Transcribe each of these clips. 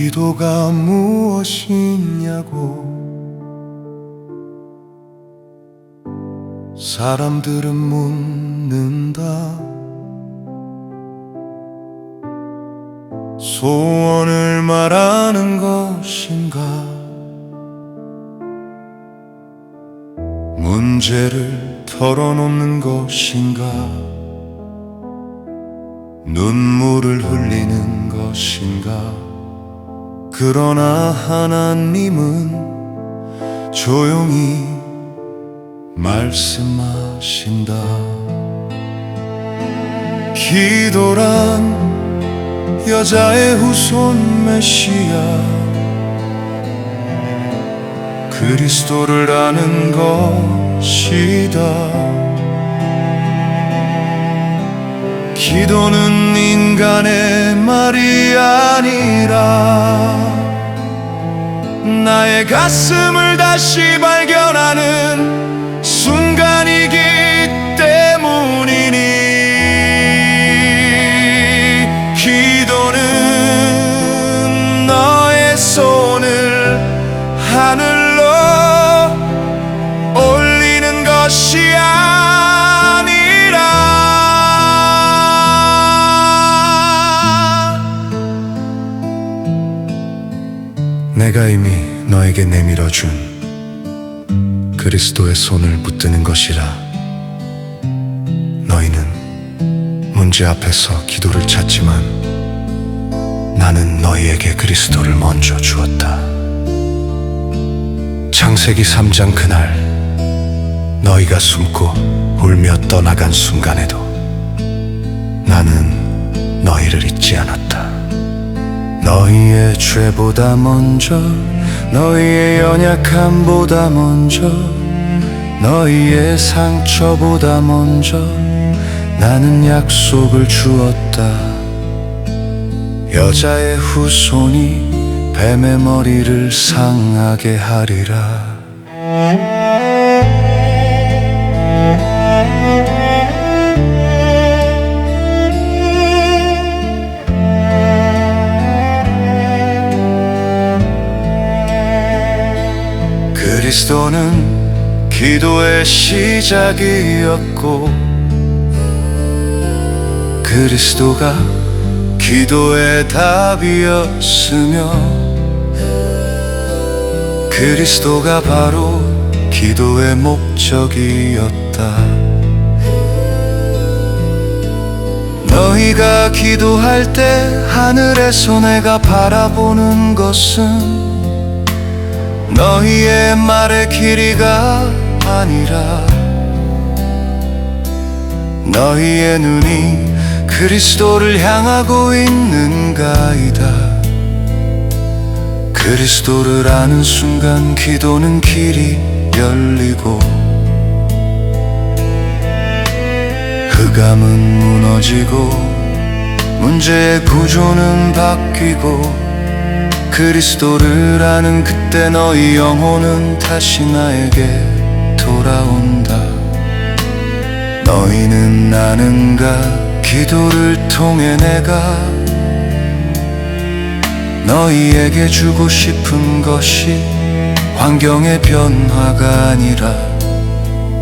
기도가 무엇이냐고. 사람들은 묻는다. 소원을 말하는 것인가. 문제를 털어놓는 것인가. 눈물을 흘리는 것인가 그러나 하나님은 조용히 말씀하신다. 기도란 여자의 후손 메시아. 그리스도를 아는 것이다. 기도는 인간의 말이 아니라 나의 가슴을 다시 발견하는 내가 이미 너에게 내밀어 준 그리스도의 손을 붙드는 것이라 너희는 문제 앞에서 기도를 찾지만 나는 너희에게 그리스도를 먼저 주었다. 창세기 3장 그날 너희가 숨고 울며 떠나간 순간에도 나는 너희를 잊지 않았다. 너희의 죄보다 먼저 너희의 연약함보다 먼저 너희의 상처보다 먼저 나는 약속을 주었다. 여자의 후손이 뱀의 머리를 상하게 하리라. 그리스도는 기도의 시작이었고 그리스도가 기도의 답이었으며 그리스도가 바로 기도의 목적이었다. 너희가 기도할 때 하늘에서 내가 바라보는 것은 너희의 말의 길이가 아니라 너희의 눈이 그리스도를 향하고 있는가이다. 그리스도를 아는 순간 기도는 길이 열리고 흑암은 무너지고 문제의 구조는 바뀌고 그리스도를 아는 그때 너희 영혼은 다시 나에게 돌아온다. 너희는 아는가? 기도를 통해 내가 너희에게 주고 싶은 것이 환경의 변화가 아니라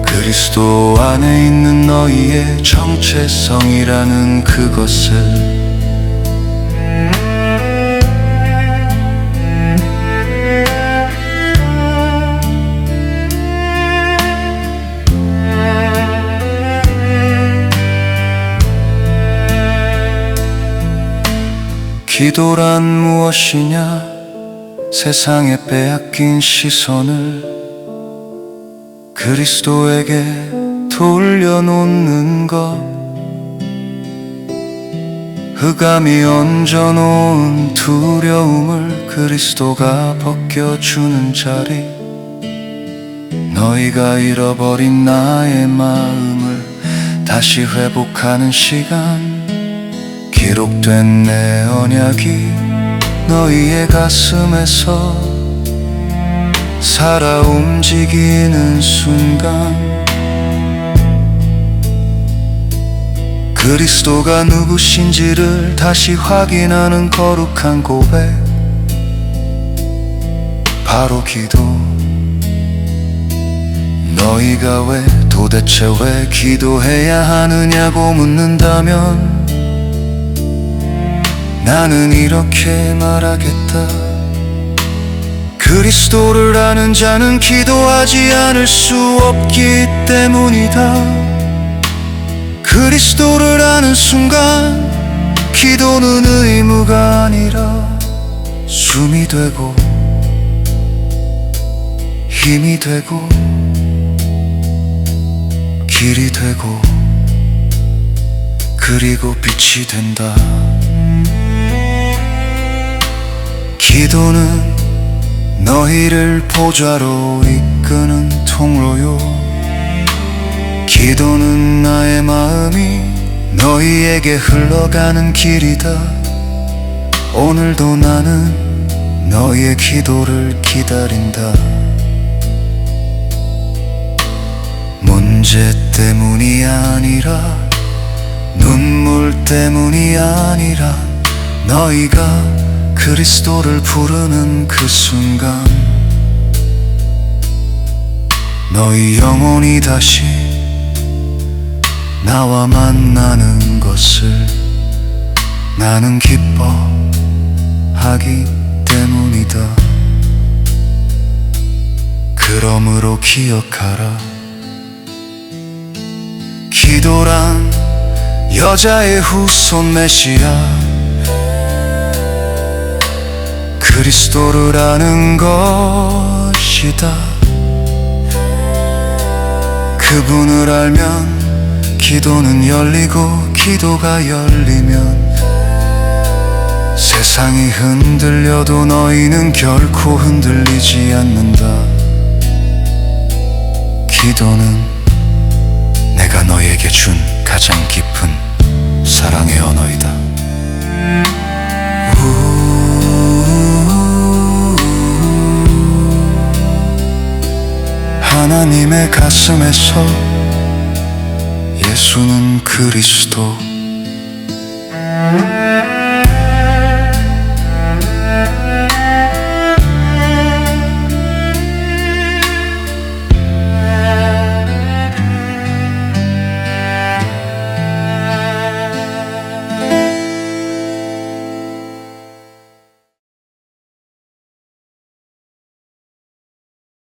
그리스도 안에 있는 너희의 정체성이라는 그것을 기도란 무엇이냐? 세상에 빼앗긴 시선을 그리스도에게 돌려놓는 것. 흑암이 얹어놓은 두려움을 그리스도가 벗겨주는 자리. 너희가 잃어버린 나의 마음을 다시 회복하는 시간 기록된 내 언약이 너희의 가슴에서 살아 움직이는 순간 그리스도가 누구신지를 다시 확인하는 거룩한 고백. 바로 기도. 너희가 왜 도대체 왜 기도해야 하느냐고 묻는다면 나는 이렇게 말하겠다. 그리스도를 아는 자는 기도하지 않을 수 없기 때문이다. 그리스도를 아는 순간 기도는 의무가 아니라 숨이 되고 힘이 되고 길이 되고 그리고 빛이 된다 기도는 너희를 보좌로 이끄는 통로요. 기도는 나의 마음이 너희에게 흘러가는 길이다. 오늘도 나는 너희의 기도를 기다린다. 문제 때문이 아니라 눈물 때문이 아니라 너희가 그리스도를 부르는 그 순간 너희 영혼이 다시 나와 만나는 것을 나는 기뻐하기 때문이다. 그러므로 기억하라. 기도란 여자의 후손 메시아 그리스도를 아는 것이다. 그분을 알면 기도는 열리고 기도가 열리면 세상이 흔들려도 너희는 결코 흔들리지 않는다. 기도는 내가 너에게 준 가장 깊은 사랑의 언어이 하나님의 가슴에서 예수는 그리스도.